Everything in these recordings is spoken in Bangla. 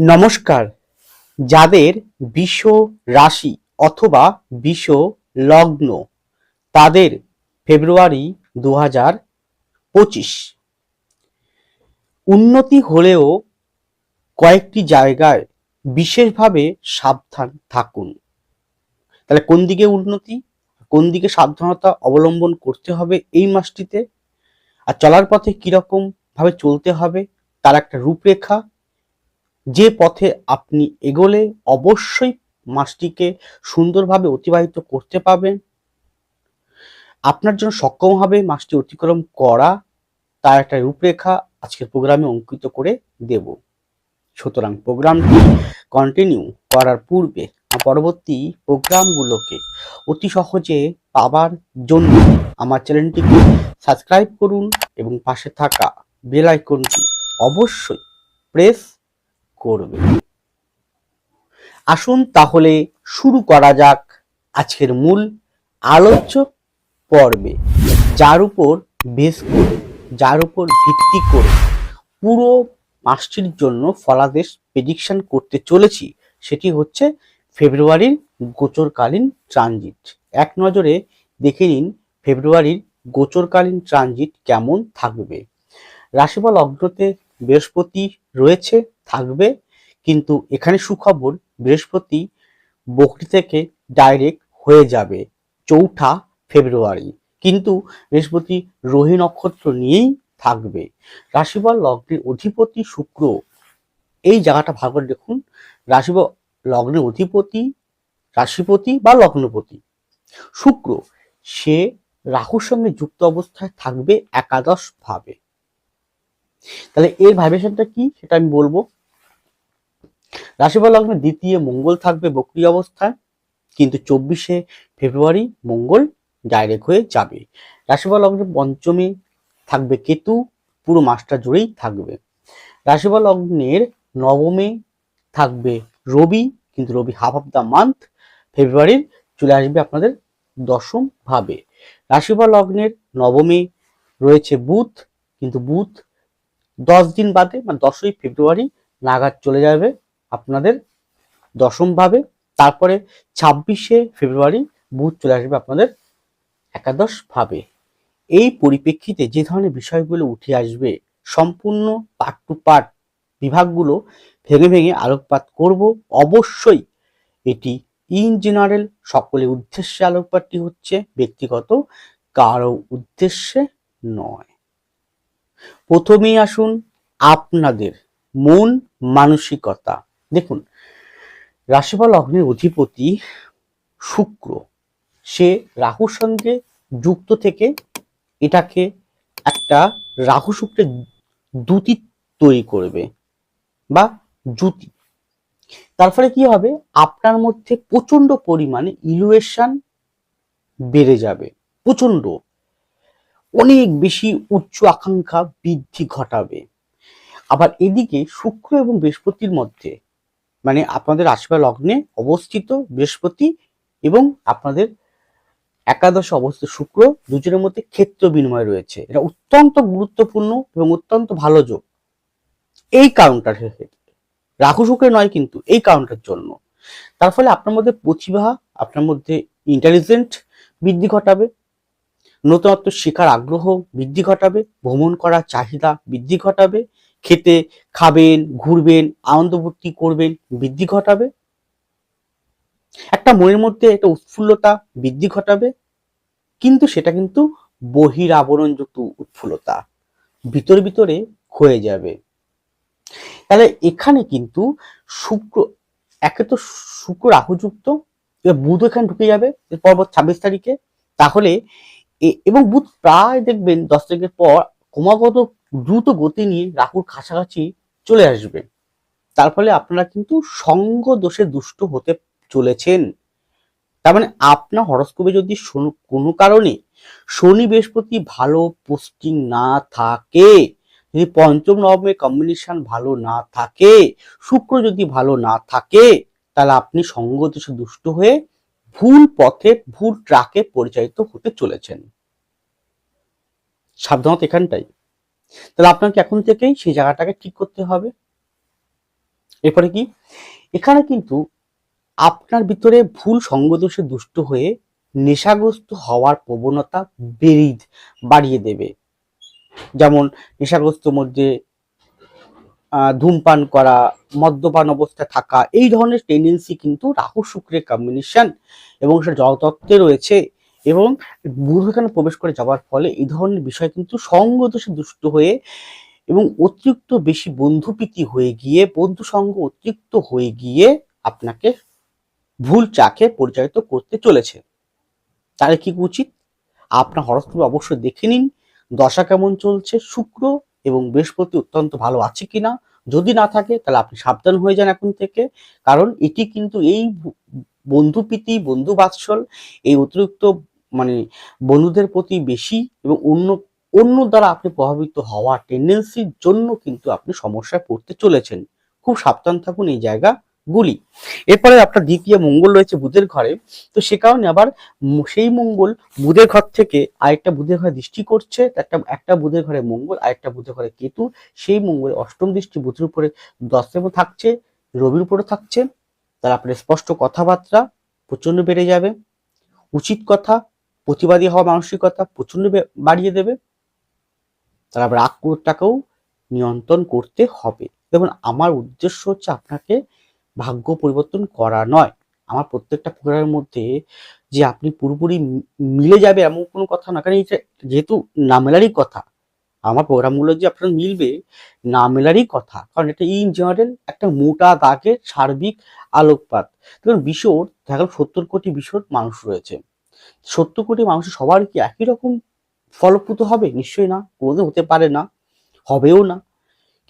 নমস্কার। যাদের বিষ রাশি অথবা বিষ লগ্ন, তাদের ফেব্রুয়ারি দু হাজার পঁচিশ। উন্নতি হলেও কয়েকটি জায়গায় বিশেষভাবে সাবধান থাকুন। তাহলে কোন দিকে উন্নতি, কোন দিকে সাবধানতা অবলম্বন করতে হবে এই মাসটিতে? আর চলার পথে কীরকম ভাবে চলতে হবে? তার একটা রূপরেখা যে পথে আপনি এগোলে অবশ্যই মাসটিকে সুন্দরভাবে অতিবাহিত করতে পারবেন। আপনার জন্য সক্ষম হবে মাসটি অতিক্রম করা। তার একটা রূপরেখা আজকের প্রোগ্রামে অঙ্কিত করে দেব। সুতরাং প্রোগ্রামটি কন্টিনিউ করার পূর্বে পরবর্তী প্রোগ্রামগুলোকে অতি সহজে পাবার জন্য আমার চ্যানেলটিকে সাবস্ক্রাইব করুন এবং পাশে থাকা বেল আইকনটি অবশ্যই প্রেস করবে। আসুন তাহলে শুরু করা যাক আজকের মূল আলোচ্য পর্বে, যার উপর বেস করে, যার উপর ভিত্তি করে পুরো মাসটির জন্য ফলাদেশ প্রেডিকশন করতে চলেছি, সেটি হচ্ছে ফেব্রুয়ারির গোচরকালীন ট্রানজিট এক নজরে দেখে নিন ফেব্রুয়ারির গোচরকালীন ট্রানজিট কেমন থাকবে। রাশিফল অগ্রতে বৃহস্পতি রয়েছে, থাকবে। কিন্তু এখানে সুখবর বৃহস্পতি বকরি থেকে ডাইরেক্ট হয়ে যাবে চৌঠা ফেব্রুয়ারি। কিন্তু বৃহস্পতি রোহি নক্ষত্র নিয়েই থাকবে। রাশিফল লগ্নের অধিপতি শুক্র। এই জায়গাটা ভাগ করে দেখুন, রাশিফল লগ্নের অধিপতি, রাশিপতি বা লগ্নপতি। শুক্র, সে রাহুর সঙ্গে যুক্ত অবস্থায় থাকবে একাদশ ভাবে। তাহলে এর ভাইব্রেশনটা কি সেটা আমি বলব। রাশিফল লগ্নে দ্বিতীয় মঙ্গল থাকবে বক্রি অবস্থায়, কিন্তু চব্বিশে ফেব্রুয়ারি মঙ্গল ডাইরেক্ট হয়ে যাবে। রাশিফল লগ্নে পঞ্চমে থাকবে কেতু, পুরো মাসটা জুড়েই থাকবে। রাশিফল লগ্নের নবমে থাকবে রবি, কিন্তু রবি হাফ অফ দ্য মান্থ ফেব্রুয়ারির চলে আসবে আপনাদের দশম ভাবে। রাশিফল লগ্নের নবমে রয়েছে বুধ, কিন্তু বুধ দশ দিন বাদে মানে দশই ফেব্রুয়ারি নাগাদ চলে যাবে আপনাদের দশম ভাবে। তারপরে ছাব্বিশে ফেব্রুয়ারি বুধ চলে আসবে আপনাদের একাদশ ভাবে। এই পরিপ্রেক্ষিতে যে ধরনের বিষয়গুলো উঠে আসবে, সম্পূর্ণ পার্ট টু পার্ট বিভাগগুলো ভেঙে ভেঙে আলোকপাত করব। অবশ্যই এটি ইন জেনারেল সকলের উদ্দেশ্যে আলোকপাতটি হচ্ছে, ব্যক্তিগত কারও উদ্দেশ্যে নয়। প্রথমেই আসুন আপনাদের মন মানসিকতা। দেখুন, রাশিফল লগ্নের অধিপতি শুক্র, সে রাহুর সঙ্গে যুক্ত থেকে এটাকে একটা রাহু শুক্রের দুতি তৈরি করবে বা জুতি তার ফলে কি হবে? আপনার মধ্যে প্রচণ্ড পরিমাণে ইলুয়েশন বেড়ে যাবে। প্রচণ্ড অনেক বেশি উচ্চ আকাঙ্ক্ষা বৃদ্ধি ঘটাবে। আবার এদিকে শুক্র এবং বৃহস্পতির মধ্যে মানে আপনাদের আশীর্বাদ লগ্নে অবস্থিত বৃহস্পতি এবং আপনাদের একাদশ অবস্থিত শুক্র দুজনের মধ্যে ক্ষেত্র বিনিময় রয়েছে। এটা অত্যন্ত গুরুত্বপূর্ণ এবং অত্যন্ত ভালো যোগ। এই কারণটার রাহু শুক্রে নয় কিন্তু এই কারণটার জন্য। তার ফলে আপনার মধ্যে প্রতিভা, আপনার মধ্যে ইন্টেলিজেন্ট বৃদ্ধি ঘটাবে। নতুনত্ব শেখার আগ্রহ বৃদ্ধি ঘটাবে, ভ্রমণ করার চাহিদা বৃদ্ধি ঘটাবে, খেতে, খাবেন, ঘুরবেন, আনন্দ ফুর্তি করবেন বৃদ্ধি ঘটাবে। একটা মনের মধ্যে একটা উৎফুল্লতা বৃদ্ধি ঘটাবে, কিন্তু সেটা কিন্তু বহির আবরণযুক্ত উৎফুল্লতা ভিতর ভিতরে হয়ে যাবে। তাহলে এখানে কিন্তু শুক্র, একে তো শুক্র রাহুযুক্ত বুধ এখানে ঢুকে যাবে পরপর ছাব্বিশ তারিখে, তাহলে এবং বুধ প্রায় দেখবেন দশ তারিখের পর ক্রমাগত দ্রুত গতি নিয়ে রাহুর কাছাকাছি চলে আসবে। তার ফলে আপনারা কিন্তু সঙ্গ দোষে দুষ্ট হতে চলেছেন। তার মানে আপনার হরস্কোপে যদি কোনো কারণে শনি বৃহস্পতি ভালো পোস্টিং না থাকে, যদি পঞ্চম নবমের কম্বিনেশন ভালো না থাকে, শুক্র যদি ভালো না থাকে, তাহলে আপনি সঙ্গ দোষে দুষ্ট হয়ে ভুল পথে, ভুল ট্রাকে পরিচালিত হতে চলেছেন। সাবধানত এখানটাই। তাহলে আপনাকে এখন থেকেই সেই জায়গাটাকে ঠিক করতে হবে। এরপরে কি? এখানে কিন্তু আপনার ভিতরে ভুল সঙ্গদোষে দুষ্ট হয়ে নেশাগ্রস্ত হওয়ার প্রবণতা বেরিয়ে বাড়িয়ে দেবে। যেমন নেশাগ্রস্ত মধ্যে ধূমপান করা, মদ্যপান অবস্থায় থাকা, এই ধরনের টেন্ডেন্সি কিন্তু রাহু শুক্রের কম্বিনেশন এবং সেটা জলতত্ত্বে রয়েছে এবং বুধ এখানে প্রবেশ করে যাওয়ার ফলে এই ধরনের বিষয় কিন্তু সঙ্গদোষে দুষ্ট হয়ে এবং অতিরিক্ত বেশি বন্ধুপ্রীতি হয়ে গিয়ে বন্ধু সঙ্গ অতিরিক্ত হয়ে গিয়ে আপনাকে ভুল চাকে পরিচালিত করতে চলেছে। তাহলে কি উচিত? আপনার হরস্কোপে অবশ্যই দেখে নিন, দশা কেমন চলছে, শুক্র এবং বৃহস্পতি অত্যন্ত ভালো আছে কিনা যদি না থাকে, তাহলে আপনি সাবধান হয়ে যান এখন থেকে। কারণ এটি কিন্তু এই বন্ধুপ্রীতি বন্ধু বাৎসল, এই অতিরিক্ত মানে বন্ধুদের প্রতি বেশি এবং অন্য অন্য দ্বারা আপনি প্রভাবিত হওয়া টেন্ডেন্সির জন্য কিন্তু আপনি সমস্যায় পড়তে চলেছেন। খুব সাবধান থাকুন এই জায়গাগুলি এরপরে আপনার দ্বিতীয় মঙ্গল রয়েছে বুধের ঘরে। তো সে কারণে আবার সেই মঙ্গল বুধের ঘর থেকে আরেকটা বুধের ঘরে দৃষ্টি করছে, একটা একটা বুধের ঘরে মঙ্গল, আরেকটা বুধের ঘরে কেতু। সেই মঙ্গলে অষ্টম দৃষ্টি বুধের উপরে দশম থাকছে, রবির উপরে থাকছে। তার আপনার স্পষ্ট কথাবার্তা প্রচণ্ড বেড়ে যাবে। উচিত কথা, প্রতিবাদী হওয়া মানসিকতা প্রচণ্ড বাড়িয়ে দেবে। তার আবার রাগ নিয়ন্ত্রণ করতে হবে। দেখুন, আমার উদ্দেশ্য হচ্ছে আপনাকে ভাগ্য পরিবর্তন করা নয়। আমার প্রত্যেকটা প্রোগ্রামের মধ্যে যে আপনি পুরোপুরি মিলে যাবে এমন কোনো কথা না। কারণ এটা যেহেতু না মেলারই কথা, আমার প্রোগ্রামগুলো যে আপনার মিলবে না মেলারই কথা। কারণ এটা ইন জেনারেল একটা মোটা দাগের সার্বিক আলোকপাত। দেখুন বিশ্বর দেখা গেল সত্তর কোটি বিশ্বর মানুষ রয়েছে। সত্তর কোটি মানুষের সবার কি একই রকম ফলপ্রদ হবে? নিশ্চয়ই না, কোনোদিন হতে পারে না, হবেও না।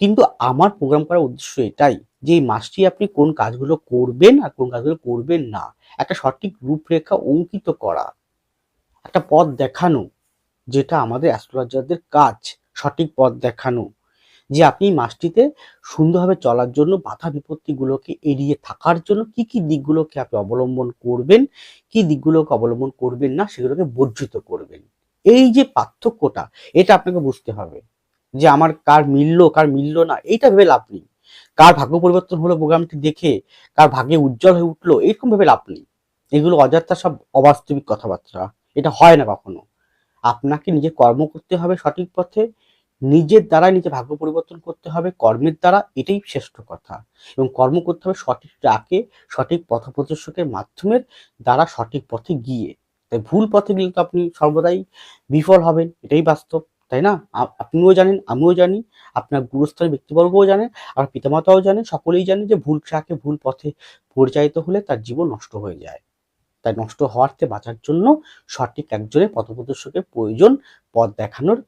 কিন্তু আমার প্রোগ্রাম করার উদ্দেশ্য এটাই। যে মাসটি আপনি কোন কাজগুলো করবেন আর কোন কাজগুলো করবেন না। একটা সঠিক রূপরেখা অঙ্কিত করা, একটা পথ দেখানো, যেটা আমাদের অ্যাস্ট্রোলজারদের কাজ, সঠিক পথ দেখানো, যে আপনি মাসটিতে সুন্দরভাবে চলার জন্য বাধা বিপত্তিগুলোকে এড়িয়ে থাকার জন্য কি কি দিকগুলোকে আপনি অবলম্বন করবেন, কি দিকগুলোকে অবলম্বন করবেন না সেগুলোকে বর্জিত করবেন। এই যে পার্থক্যটা, এটা আপনাকে বুঝতে হবে যে আমার কার মিললো কার মিললো না, এইটা ভেবে লাভ নেই। কার ভাগ্য পরিবর্তন হলো প্রোগ্রামটি দেখে, কার ভাগ্যে উজ্জ্বল হয়ে উঠল, এরকম ভেবে লাভ নেই। এগুলো অযথা সব অবাস্তবিক কথাবার্তা। এটা হয় না কখনো। আপনাকে নিজে কর্ম করতে হবে সঠিক পথে। নিজের দ্বারা নিজে ভাগ্য পরিবর্তন করতে হবে। কর্মের দ্বারা এটাই শ্রেষ্ঠ কথা। এবং কর্ম করতে হবে সঠিক ডাকে সঠিক পথ প্রদর্শকের মাধ্যমে দ্বারা সঠিক পথে গিয়ে। তাই ভুল পথে গেলে তো আপনি সর্বদাই বিফল হবেন। এটাই বাস্তব। তাই না? আপনিও জানেন, আমিও জানি, আপনার গুরুস্তরের ব্যক্তিবর্গও জানে, আর পিতামাতাও জানে, সকলেই জানে যে ভুল ট্রাকে ভুল পথে পরিচালিত হলে তার জীবন নষ্ট হয়ে যায়। তাই নষ্ট হওয়ার থেকে বাঁচার জন্য সঠিক একজনের পথপ্রদর্শকের প্রয়োজন পথ দেখানোর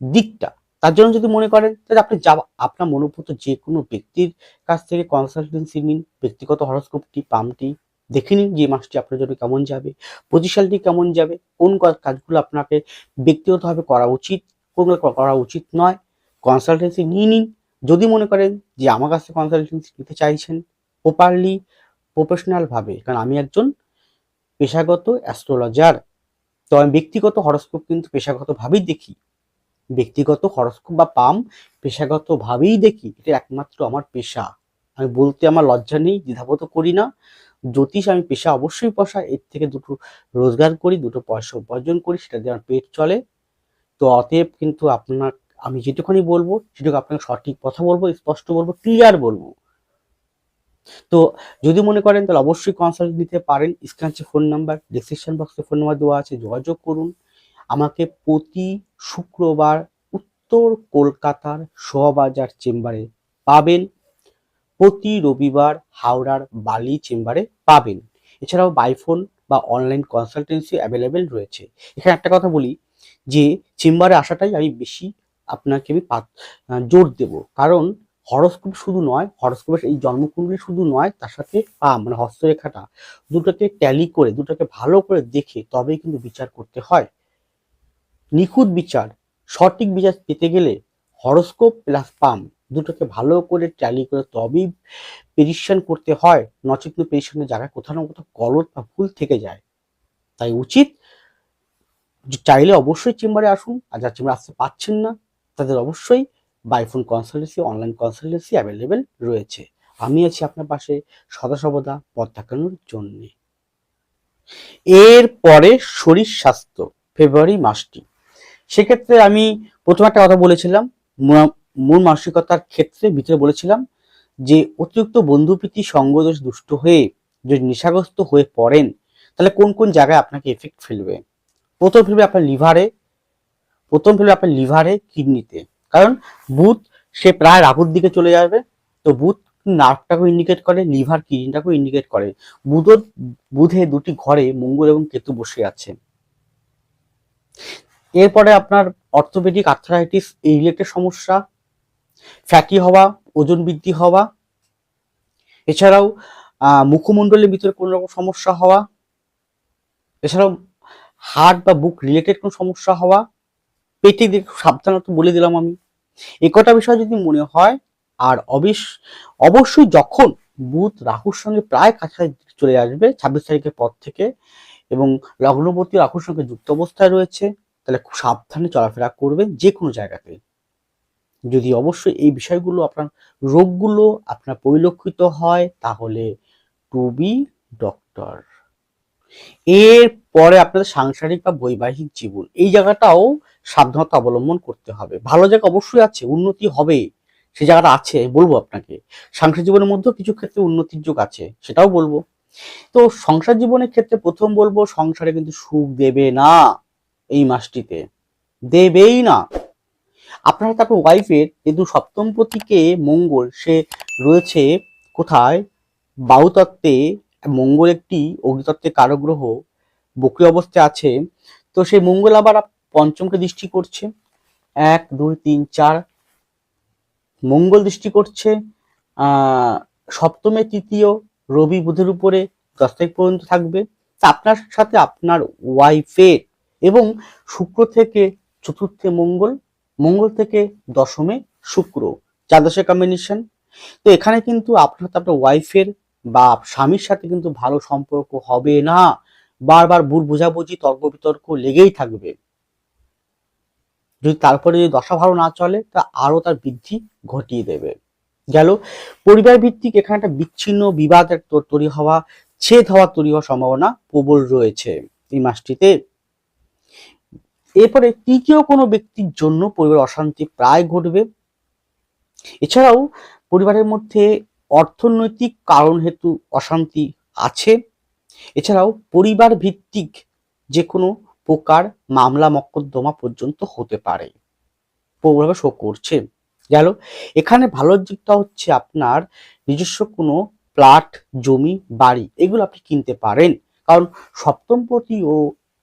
দিকটা। তার জন্য যদি মনে করেন, তাহলে আপনি যা, আপনার মনোভূত যে কোনো ব্যক্তির কাছ থেকে কনসালটেন্সি নিন, ব্যক্তিগত হরস্কোপটি পামটি দেখে নিন যে মাসটি আপনার জন্য কেমন যাবে প্রতিশালটি কেমন যাবে, কোন কাজগুলো আপনাকে ব্যক্তিগতভাবে করা উচিত কোনগুলো করা উচিত নয় কনসালটেন্সি নিয়ে নিন। যদি মনে করেন যে আমার কাছে কনসালটেন্সি নিতে চাইছেন প্রপারলি প্রফেশনালভাবে কারণ আমি একজন পেশাগত অ্যাস্ট্রোলজার তো আমি ব্যক্তিগত হরস্কোপ কিন্তু পেশাগতভাবেই দেখি। ব্যক্তিগত হরস্কোপ বা পাম পেশাগতভাবেই দেখি, এটা একমাত্র আমার পেশা। আমি বলতে আমার লজ্জা নেই দ্বিধাবোধ করি না। জ্যোতিষ আমি পেশা অবশ্যই পয়সা এর থেকে দুটো রোজগার করি, দুটো পয়সা উপার্জন করি, সেটা দিয়ে আমার পেট চলে। তো অতএব কিন্তু আপনার আমি যেটুখানি বলব, সেটুকু আপনাকে সঠিক কথা বলব, স্পষ্ট বলব ক্লিয়ার বলব। তো যদি মনে করেন, তাহলে অবশ্যই কনসাল্ট নিতে পারেন। স্ক্রিনে ফোন নাম্বার ডিসক্রিপশন বক্সে ফোন নাম্বার দেওয়া আছে, যোগাযোগ করুন। আমাকে প্রতি শুক্রবার উত্তর কলকাতার শোয়াবাজার চেম্বারে পাবেন। প্রতি রবিবার হাওড়ার বালি চেম্বারে পাবেন। এছাড়াও বাইফোন বা অনলাইন কনসালটেন্সি অ্যাভেলেবেল রয়েছে। এখানে একটা কথা বলি, যে চেম্বারে আসাটাই আমি বেশি আপনাকে আমি জোর দেব। কারণ হরস্কোপ শুধু নয় হরস্কোপের এই জন্মকুণ্ডলী শুধু নয়, তার সাথে পা মানে হস্তরেখাটা, দুটোকে ট্যালি করে, দুটোকে ভালো করে দেখে তবেই কিন্তু বিচার করতে হয়। নিখুঁত বিচার, সঠিক বিচার পেতে গেলে হরস্কোপ প্লাস পাম দুটোকে ভালো করে ট্যালি করে তবেই পেরিশন করতে হয় নচেত পেরিশনের জায়গায় কোথাও না কোথাও গলত বা ভুল থেকে যায়। তাই উচিত যে চাইলে অবশ্যই চেম্বারে আসুন, আর যারা চেম্বারে আসতে পারছেন না, তাদের অবশ্যই by phone consultancy online consultancy available রয়েছে। আমি আছি আপনার পাশে সদা সর্বদা পথ দেখানোর জন্যে। এরপরে শরীর স্বাস্থ্য ফেব্রুয়ারি মাসটি। সেক্ষেত্রে আমি প্রথম একটা কথা বলেছিলাম মূল- মানসিকতার ক্ষেত্রে ভিতরে বলেছিলাম যে অতিরিক্ত বন্ধুপ্রীতি সঙ্গদোষ দুষ্ট হয়ে যদি নেশাগ্রস্ত হয়ে পড়েন, তাহলে কোন কোন জায়গায় আপনাকে এফেক্ট ফেলবে? প্রথম ফেলবে আপনার লিভারে প্রথম ফেলবে আপনার লিভারে কিডনিতে কারণ বুধ সে প্রায় রাহুর দিকে চলে যাবে, তো বুধ নার্ভটাকেও ইন্ডিকেট করে লিভার কিডনিটাকেও ইন্ডিকেট করে। বুধ বুধে দুটি ঘরে মঙ্গল এবং কেতু বসে আছে। এরপরে আপনার অর্থোপেডিক আর্থারাইটিস এই রিলেটেড সমস্যা ফ্যাটি হওয়া, ওজন বৃদ্ধি হওয়া, এছাড়াও মুখমণ্ডলের ভিতরে কোনো রকম সমস্যা হওয়া, এছাড়াও হার্ট বা বুক রিলেটেড কোনো সমস্যা হওয়া, পেটে সাবধানত বলে দিলাম আমি। এ কটা বিষয় যদি মনে হয়, আর অবিশ অবশ্যই যখন বুধ রাহুর সঙ্গে প্রায় কাছাকাছি চলে আসবে, ছাব্বিশ তারিখের পর থেকে, এবং লগ্নবর্তী রাহুর সঙ্গে যুক্ত অবস্থায় রয়েছে, তাহলে খুব সাবধানে চলাফেরা করবেন যে কোনো জায়গাতে যদি অবশ্যই এই বিষয়গুলো আপনার রোগগুলো আপনার পরিলক্ষিত হয়, তাহলে টু বি ডক্টর এর পরে আপনাদের সাংসারিক বা বৈবাহিক জীবন, এই জায়গাটাও সাবধানতা অবলম্বন করতে হবে। ভালো জায়গা অবশ্যই আছে, উন্নতি হবে, সে জায়গাটা আছে বলব আপনাকে। সাংসারিক জীবনের মধ্যেও কিছু ক্ষেত্রে উন্নতির যোগ আছে, সেটাও বলব। তো সংসার জীবনের ক্ষেত্রে প্রথম বলব, সংসারে কিন্তু সুখ দেবে না এই মাসটিতে। দেবেই না। আপনার তারপর ওয়াইফের কিন্তু সপ্তম পতিকে মঙ্গল, সে রয়েছে কোথায়? বাহুতত্ত্বে মঙ্গল একটি অগ্নিতত্ত্বের কারগ্রহ, বক্রি অবস্থায় আছে। তো সেই মঙ্গল আবার পঞ্চমকে দৃষ্টি করছে। এক, দুই, তিন, চার, মঙ্গল দৃষ্টি করছে। সপ্তমে, তৃতীয়, রবি বুধের উপরে দশ তারিখ পর্যন্ত থাকবে। তা আপনার সাথে আপনার ওয়াইফের এবং শুক্র থেকে চতুর্থে মঙ্গল মঙ্গল থেকে দশমে শুক্র, চার দশের কম্বিনেশন তো এখানে কিন্তু আপনার সাথে আপনার ওয়াইফের বা স্বামীর সাথে কিন্তু ভালো সম্পর্ক হবে না। বারবার ভুল বোঝাবুঝি তর্ক বিতর্ক লেগেই থাকবে। যদি তারপরে যদি দশা ভালো না চলে, তা আরও তার বৃদ্ধি ঘটিয়ে দেবে। গেল পরিবার ভিত্তিক এখানে একটা বিচ্ছিন্ন বিবাদের তৈরি হওয়া, ছেদ হওয়া তৈরি হওয়ার সম্ভাবনা প্রবল রয়েছে। এই মাসটিতে এরপরে তৃতীয় কোনো ব্যক্তির জন্য পরিবার অশান্তি প্রায় ঘটবে। এছাড়াও পরিবারের মধ্যে অর্থনৈতিক কারণ হেতু অশান্তি আছে। এছাড়াও পরিবার ভিত্তিক যে কোনো প্রকার মামলা মকদ্দমা পর্যন্ত হতে পারে। প্রবলভাবে শো করছে। গেল, এখানে ভালো দিকটা হচ্ছে আপনার নিজস্ব কোনো প্লাট, জমি, বাড়ি এগুলো আপনি কিনতে পারেন। কারণ সপ্তমপতি ও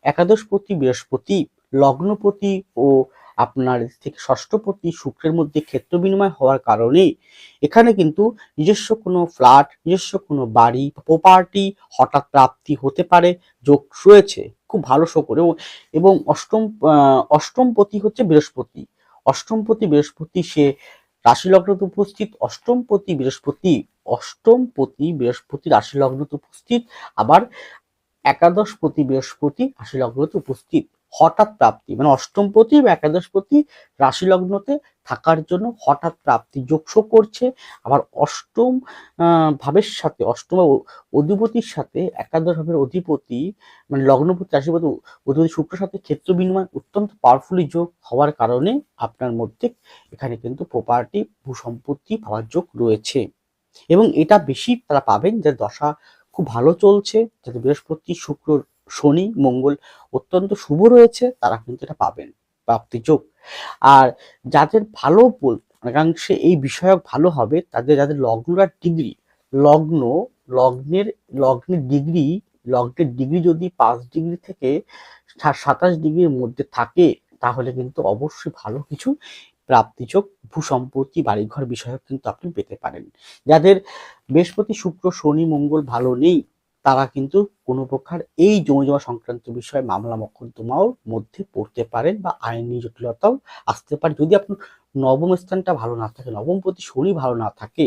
একাদশপতি বৃহস্পতি লগ্নপতি ও আপনার থেকে ষষ্ঠপতি শুক্রের মধ্যে ক্ষেত্র বিনিময় হওয়ার কারণে এখানে কিন্তু নিজস্ব কোনো ফ্ল্যাট নিজস্ব কোনো বাড়ি প্রপার্টি হঠাৎ প্রাপ্তি হতে পারে, যোগ রয়েছে। খুব ভালো শো করে। এবং- অষ্টম অষ্টমপতি হচ্ছে বৃহস্পতি। অষ্টমপতি বৃহস্পতি, সে রাশি লগ্নতে উপস্থিত অষ্টমপতি বৃহস্পতি অষ্টমপতি বৃহস্পতি রাশি লগ্নতে উপস্থিত। আবার একাদশপতি বৃহস্পতি রাশি লগ্নতে উপস্থিত। হঠাৎ প্রাপ্তি মানে অষ্টমপতি বা একাদশপতি রাশি লগ্নতে থাকার জন্য হঠাৎ প্রাপ্তি যোগসো করছে। আবার অষ্টম ভাবের সাথে, অষ্টম অধিপতির সাথে একাদশ ভাবের অধিপতি মানে লগ্নপতি, রাশিপতি, অধিপতি শুক্রের সাথে ক্ষেত্র বিনিময় অত্যন্ত পাওয়ারফুলি যোগ হওয়ার কারণে আপনার মধ্যে এখানে কিন্তু প্রপার্টি ভূসম্পত্তি পাওয়ার যোগ রয়েছে। এবং এটা বেশি তারা পাবেন যে দশা খুব ভালো চলছে, যাতে বৃহস্পতি, শুক্র শনি, মঙ্গল অত্যন্ত শুভ রয়েছে, তারা কিন্তু এটা পাবেন প্রাপ্তি যোগ। আর যাদের ভালো অনেকাংশে এই বিষয়ক ভালো হবে, তাদের যাদের লগ্নরা ডিগ্রি, লগ্ন, লগ্নের লগ্নের ডিগ্রি লগ্নের ডিগ্রি যদি পাঁচ ডিগ্রি থেকে সাতাশ ডিগ্রির মধ্যে থাকে, তাহলে কিন্তু অবশ্যই ভালো কিছু প্রাপ্তিযোগ ভূসম্পত্তি বাড়িঘর বিষয়ক কিন্তু আপনি পেতে পারেন। যাদের বৃহস্পতি, শুক্র, শনি, মঙ্গল ভালো নেই তারা কিন্তু কোনো প্রকার এই জমি সংক্রান্ত বিষয়ে মামলা মকদ্দমাও মধ্যে পড়তে পারেন বা আইনি জটিলতাও আসতে পারে। যদি আপনার নবম স্থানটা ভালো না থাকে নবম প্রতি শনি ভালো না থাকে,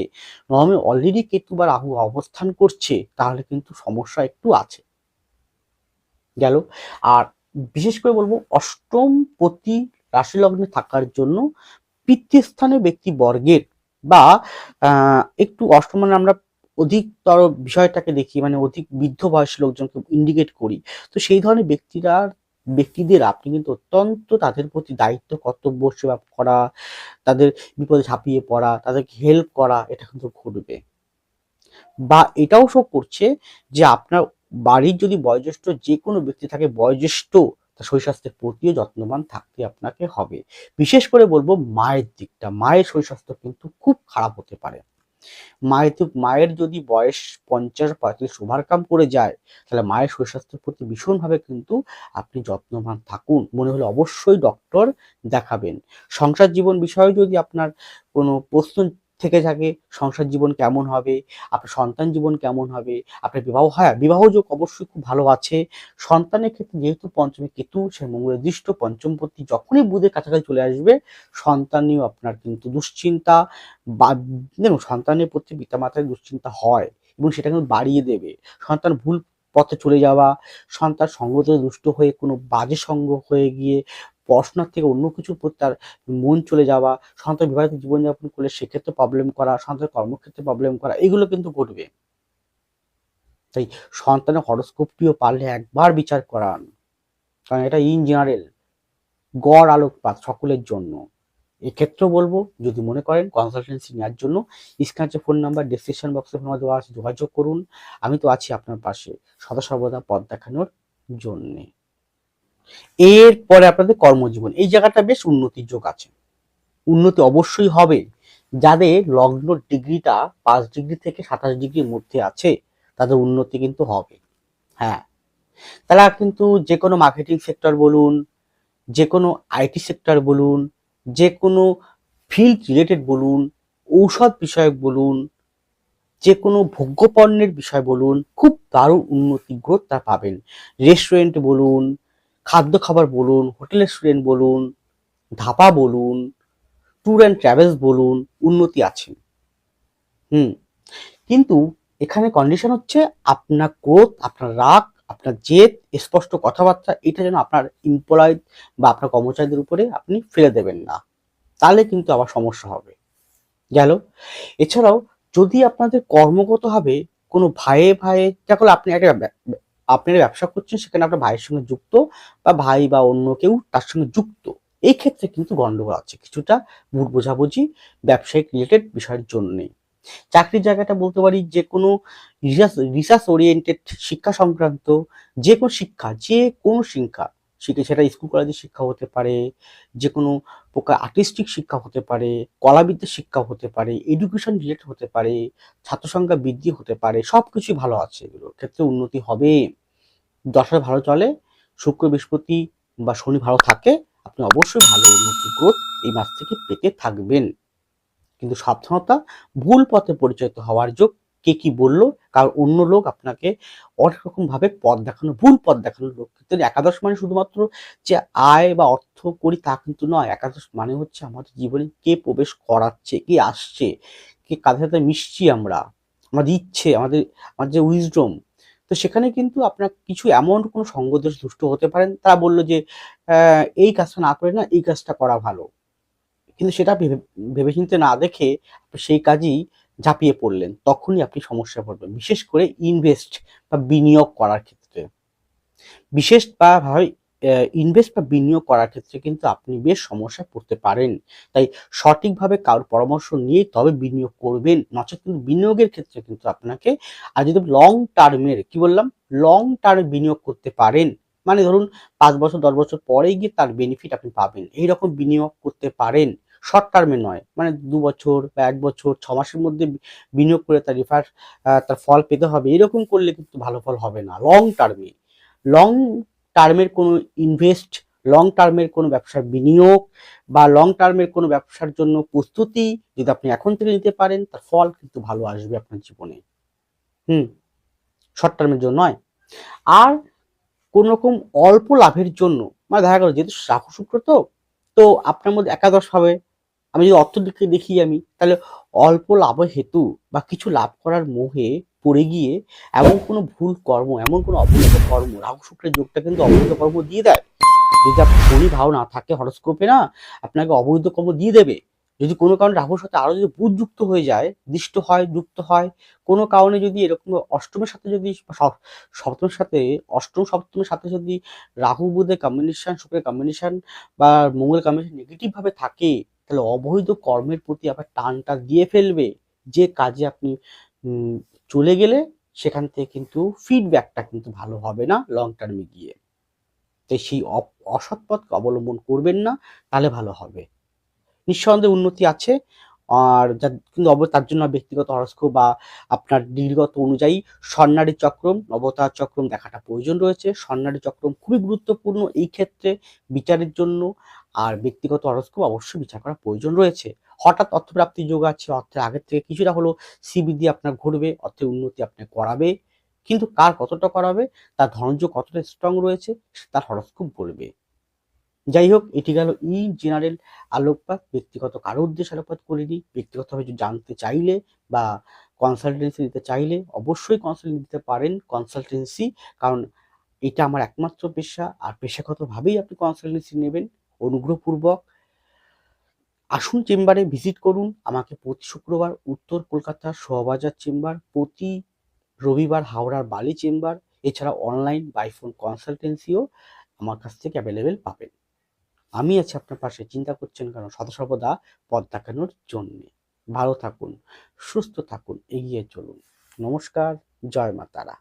নবমে অলরেডি কেতু বা রাহু অবস্থান করছে, তাহলে কিন্তু সমস্যা একটু আছে। গেল। আর বিশেষ করে বলব অষ্টম প্রতি রাশি লগ্নে থাকার জন্য পিতৃস্থানে ব্যক্তিবর্গের বা একটু অষ্টম মানে আমরা অধিকতর বিষয়টাকে দেখি মানে অধিক বৃদ্ধ বয়সী লোকজনকে ইন্ডিকেট করি। তো সেই ধরনের ব্যক্তিরা, ব্যক্তিদের আপনি কিন্তু অত্যন্ত তাদের প্রতি দায়িত্ব, কর্তব্য সেবা করা, তাদের বিপদে ঝাঁপিয়ে পড়া, তাদেরকে হেল্প করা, এটা কিন্তু ঘটবে। বা এটাও শো করছে যে আপনার বাড়ির যদি বয়োজ্যেষ্ঠ যে কোনো ব্যক্তি থাকে, বয়োজ্যেষ্ঠ তার শরীর স্বাস্থ্যের প্রতিও যত্নবান থাকতে আপনাকে হবে। বিশেষ করে বলব মায়ের দিকটা, মায়ের শরীর স্বাস্থ্য কিন্তু খুব খারাপ হতে পারে। মায়ের মায়ের যদি বয়স পঞ্চাশ পঁয়তাল্লিশ ওভারকাম করে যায়, তাহলে মায়ের শরীর স্বাস্থ্যের প্রতি ভীষণভাবে কিন্তু আপনি যত্নবান থাকুন। মনে হলে অবশ্যই ডক্টর দেখাবেন। সংসার জীবন বিষয়ে যদি আপনার কোনো প্রশ্ন থেকে থাকে, সংসার জীবন কেমন হবে, আপনার সন্তান জীবন কেমন হবে, আপনার বিবাহ, হয়, বিবাহ যোগ অবশ্যই খুব ভালো আছে। সন্তানের ক্ষেত্রে যেহেতু পঞ্চমী কেতু, সে মঙ্গলের দৃষ্ট পঞ্চমপতি যখনই বুধের কাছাকাছি চলে আসবে, সন্তান নিয়েও আপনার কিন্তু দুশ্চিন্তা, বা, দেখুন, সন্তানের প্রতি পিতামাতার দুশ্চিন্তা হয় এবং সেটা কিন্তু বাড়িয়ে দেবে। সন্তান ভুল পথে চলে যাওয়া, সন্তান সঙ্গতে দুষ্ট হয়ে কোনো বাজে সঙ্গ হয়ে গিয়ে পড়াশোনার থেকে অন্য কিছুর প্রতি তার মন চলে যাওয়া সন্তান বিবাহিত জীবনযাপন করলে সেক্ষেত্রে প্রবলেম করা সন্তানের কর্মক্ষেত্রে প্রবলেম করা, এগুলো কিন্তু ঘটবে। তাই সন্তানের হরস্কোপটিও পারলে একবার বিচার করান। কারণ এটা ইন জেনারেল গড় আলোকপাত সকলের জন্য। এক্ষেত্রেও বলব, যদি মনে করেন কনসালটেন্সি নেওয়ার জন্য স্ক্যান ফোন নাম্বার ডিসক্রিপশন বক্সে ফোন দেওয়া আছে, যোগাযোগ করুন। আমি তো আছি আপনার পাশে সদা সর্বদা পথ দেখানোর জন্যে। এরপরে আপনাদের কর্মজীবন। এই জায়গাটা বেশ উন্নতির যোগ আছে। উন্নতি অবশ্যই হবে। যাদের লগ্ন ডিগ্রিটা পাঁচ ডিগ্রি থেকে সাতাশ ডিগ্রির মধ্যে আছে, তাদের উন্নতি কিন্তু হবে। হ্যাঁ। তারা কিন্তু যে কোনো মার্কেটিং সেক্টর বলুন যে কোনো আইটি সেক্টর বলুন যে কোনো ফিল্ড রিলেটেড বলুন, ঔষধ বিষয়ক বলুন যে কোনো ভোগ্যপণ্যের বিষয় বলুন, খুব দারুণ উন্নতি গ্রোথ তা পাবেন। রেস্টুরেন্ট বলুন খাদ্য খাবার বলুন হোটেল রেস্টুরেন্ট বলুন, ধাপা বলুন ট্যুর অ্যান্ড ট্রাভেলস বলুন, উন্নতি আছে হুম, কিন্তু এখানে কন্ডিশন হচ্ছে আপনার ক্রোধ আপনার রাগ, আপনার জেদ, স্পষ্ট কথাবার্তা, এটা যেন আপনার এমপ্লয় বা আপনার কর্মচারীদের উপরে আপনি ফেলে দেবেন না। তাহলে কিন্তু আবার সমস্যা হবে। গেল। এছাড়াও যদি আপনাদের কর্মগতভাবে কোনো ভাইয়ে ভাইয়ে দেখো আপনি একটা ব্যা- ব্যা- আপনি ব্যবসা করছেন, সেখানে আপনার ভাইয়ের সঙ্গে যুক্ত বা ভাই বা অন্য কেউ তার সঙ্গে যুক্ত। এই ক্ষেত্রে কিন্তু গন্ডগোল আছে, কিছুটা ভুল বোঝাবুঝি ব্যবসায়িক রিলেটেড বিষয়ের জন্যে। চাকরির জায়গাটা বলতে পারি যে কোনো রিসার্চ রিসার্চ ওরিয়েন্টেড শিক্ষা সংক্রান্ত যে কোনো শিক্ষা, যে কোনো শিক্ষা শিখে সেটা স্কুল কলেজের শিক্ষা হতে পারে, যে কোনো প্রকার আর্টিস্টিক শিক্ষা হতে পারে কলাবিদ্যার শিক্ষা হতে পারে এডুকেশন রিলেটেড হতে পারে ছাত্র সংখ্যা বৃদ্ধি হতে পারে সব কিছুই ভালো আছে, এগুলোর ক্ষেত্রে উন্নতি হবে। দশা ভালো চলে, শুক্র, বৃহস্পতি বা শনি ভালো থাকে, আপনি অবশ্যই ভালো উন্নতি গ্রোথ এই মাস থেকে পেতে থাকবেন। কিন্তু সাবধানতা, ভুল পথে পরিচালিত হওয়ার যোগ কে কি বলল? কারণ অন্য লোক আপনাকে অনেক রকম ভাবে পথ দেখানো, ভুল পথ দেখানোর লোক। কিন্তু একাদশ মানে শুধুমাত্র যে আয় বা অর্থ করি তা কিন্তু নয়। একাদশ মানে হচ্ছে আমাদের জীবনে কে প্রবেশ করাচ্ছে, কে আসছে, কে কাদের সাথে মিশছি আমরা, আমাদের ইচ্ছে, আমাদের আমাদের যে উইজডম তো সেখানে কিন্তু আপনার কিছু এমন কোনো সঙ্গদোষ দুষ্ট হতে পারেন। তারা বলল যে এই কাজটা না করে না, এই কাজটা করা ভালো। কিন্তু সেটা ভেবে- ভেবেচিন্তে না দেখে সেই কাজই ঝাঁপিয়ে পড়লেন। তখনই আপনি সমস্যা পড়বেন। বিশেষ করে ইনভেস্ট বা বিনিয়োগ করার ক্ষেত্রে। বিশেষ বা ভাবে ইনভেস্ট বা বিনিয়োগ করার ক্ষেত্রে কিন্তু আপনি বেশ সমস্যায় পড়তে পারেন। তাই সঠিকভাবে কারোর পরামর্শ নিয়ে তবে বিনিয়োগ করবেন, নচেত কিন্তু বিনিয়োগের ক্ষেত্রে কিন্তু আপনাকে আর যদি লং টার্মের কি বললাম? লং টার্মে বিনিয়োগ করতে পারেন। মানে ধরুন পাঁচ বছর, দশ বছর পরে গিয়ে তার বেনিফিট আপনি পাবেন। এইরকম বিনিয়োগ করতে পারেন। শর্ট টার্মে নয় মানে দু বছর বা এক বছর, ছ মাসের মধ্যে বিনিয়োগ করে তার রিফার তার ফল পেতে হবে। এরকম করলে কিন্তু ভালো ফল হবে না লং টার্মে লং টার্মের কোনো ইনভেস্ট লং টার্মের কোনো ব্যবসার বিনিয়োগ বা লং টার্মের কোনো ব্যবসার জন্য প্রস্তুতি যদি আপনি এখন থেকে নিতে পারেন, তার ফল কিন্তু ভালো আসবে আপনার জীবনে। হুম শর্ট টার্মের জন্য নয়। আর কোন রকম অল্প লাভের জন্য মানে দেখা গেল যেহেতু রাহু শুক্র তো তো আপনার মধ্যে একাদশ হবে। আমি যদি অর্থ দিকে দেখি আমি, তাহলে অল্প লাভ হেতু বা কিছু লাভ করার মোহে পড়ে গিয়ে এমন কোনো ভুল কর্ম, এমন কোনো অবৈধ কর্ম, রাহু শুক্রের যোগটা কিন্তু অবৈধ কর্ম দিয়ে দেয়। যদি আপনার শনি ভাও না থাকে, হরস্কোপে না, আপনাকে অবৈধ কর্ম দিয়ে দেবে। যদি কোনো কারণে রাহুর সাথে আরও যদি বুধ যুক্ত হয়ে যায়, দৃষ্ট হয়, যুক্ত হয়, কোনো কারণে যদি এরকম অষ্টমের সাথে যদি সপ্তমের সাথে, অষ্টম, সপ্তমের সাথে যদি রাহু, বুধের কম্বিনেশন শুক্রের কম্বিনেশন বা মঙ্গল কম্বিনেশন নেগেটিভভাবে থাকে, তাহলে অবৈধ কর্মের প্রতি আবার টানটা দিয়ে ফেলবে। যে কাজে আপনি চলে গেলে সেখান থেকে কিন্তু ফিডব্যাকটা কিন্তু ভালো হবে না লং টার্মে গিয়ে। তো সেই অসৎ পথকে অবলম্বন করবেন না, তাহলে ভালো হবে। নিঃসন্দেহে উন্নতি আছে, আর যা- কিন্তু অব- তার জন্য ব্যক্তিগত হরস্কোপ বা আপনার ডিগ্রিগত অনুযায়ী স্বর্ণালী চক্রম, নবতার চক্রম দেখাটা প্রয়োজন রয়েছে। স্বর্ণালী চক্রম খুবই গুরুত্বপূর্ণ এই ক্ষেত্রে বিচারের জন্য, আর ব্যক্তিগত হরস্কোপ অবশ্যই বিচার করা প্রয়োজন রয়েছে। হঠাৎ অর্থপ্রাপ্তির যোগ আছে, অর্থের আগের থেকে কিছুটা হলো সিবি দিয়ে আপনার ঘুরবে অর্থের উন্নতি আপনার করাবে। কিন্তু কার কতটা করাবে, তার ধনজ কতটা স্ট্রং রয়েছে, তার হরস্কোপ বলবে। যাই হোক, এটি গেল ই জেনারেল আলোকপাত। ব্যক্তিগত কারও উদ্দেশ্যে আলোকপাত করিনি, ব্যক্তিগতভাবে জানতে চাইলে বা কনসালটেন্সি নিতে চাইলে অবশ্যই কনসাল্ট নিতে পারেন কনসালটেন্সি কারণ এটা আমার একমাত্র পেশা। আর পেশাগতভাবেই আপনি কনসালটেন্সি নেবেন, অনুগ্রহপূর্বক। আসুন চেম্বারে ভিজিট করুন। আমাকে প্রতি শুক্রবার উত্তর কলকাতার শোভাবাজার চেম্বার, প্রতি রবিবার হাওড়ার বালি চেম্বার, এছাড়া অনলাইন বাইফোন কনসালটেন্সিও আমার কাছ থেকে অ্যাভেলেবেল পাবেন। আমি আছি আপনার পাশে, চিন্তা করছেন কেন? সদা পথ দেখানোর জন্যে। ভালো থাকুন, সুস্থ থাকুন, এগিয়ে চলুন। নমস্কার, জয় মা তারা।